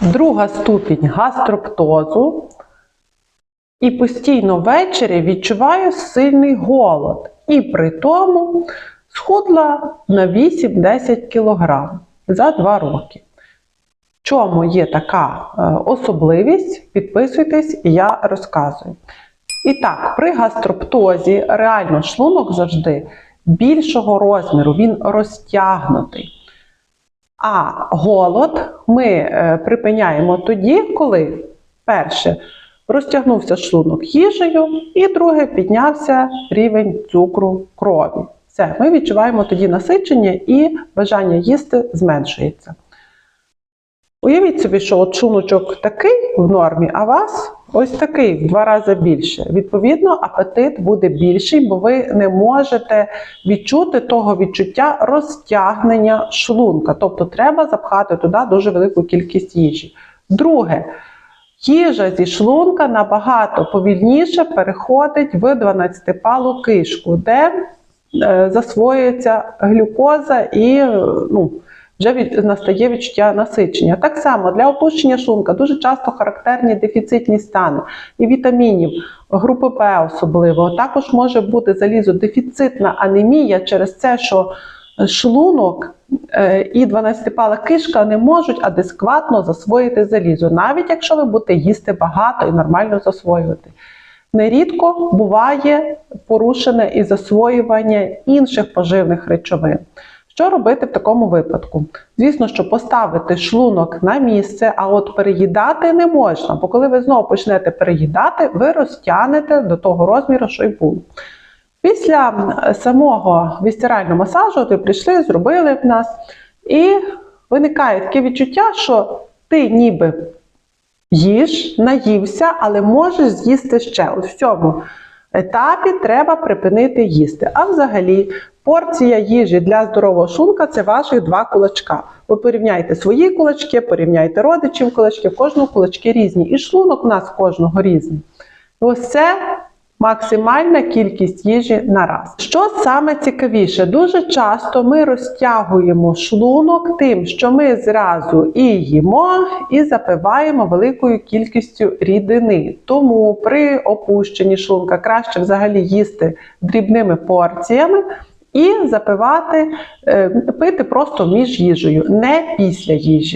друга ступінь гастроптозу. І постійно ввечері відчуваю сильний голод. І при тому схудла на 8-10 кг за 2 роки. В чому є така е, особливість? Підписуйтесь, я розказую. І так, при гастроптозі реально шлунок завжди більшого розміру, він розтягнутий. А голод ми е, припиняємо тоді, коли перше розтягнувся шлунок їжею, і друге піднявся рівень цукру крові. Все, ми відчуваємо тоді насичення і бажання їсти зменшується. Уявіть собі, що от шлуночок такий в нормі, а вас ось такий в два рази більше. Відповідно, апетит буде більший, бо ви не можете відчути того відчуття розтягнення шлунка. Тобто треба запхати туди дуже велику кількість їжі. Друге, їжа зі шлунка набагато повільніше переходить в 12-палу кишку, де е, засвоюється глюкоза і ну, вже від, настає відчуття насичення. Так само для опущення шлунка дуже часто характерні дефіцитні стани і вітамінів, групи Б особливо. Також може бути залізодефіцитна анемія через це, що шлунок е, і 12-пала кишка не можуть адекватно засвоїти залізо, навіть якщо ви будете їсти багато і нормально засвоювати. Нерідко буває порушене і засвоювання інших поживних речовин. Що робити в такому випадку? Звісно, що поставити шлунок на місце, а от переїдати не можна, бо коли ви знову почнете переїдати, ви розтягнете до того розміру, що й було. Після самого вістирального масажу ви прийшли, зробили в нас, і виникає таке відчуття, що ти ніби їж, наївся, але можеш з'їсти ще. От в цьому етапі треба припинити їсти. А взагалі, порція їжі для здорового шлунка це ваших два кулачка. Ви порівняйте свої кулачки, порівняйте родичів кулачки, в кожного кулачки різні. І шлунок у нас кожного різний. Ось це максимальна кількість їжі на раз. Що саме цікавіше, дуже часто ми розтягуємо шлунок тим, що ми зразу і їмо, і запиваємо великою кількістю рідини. Тому при опущенні шлунка краще взагалі їсти дрібними порціями. І запивати, е, пити просто між їжею, не після їжі.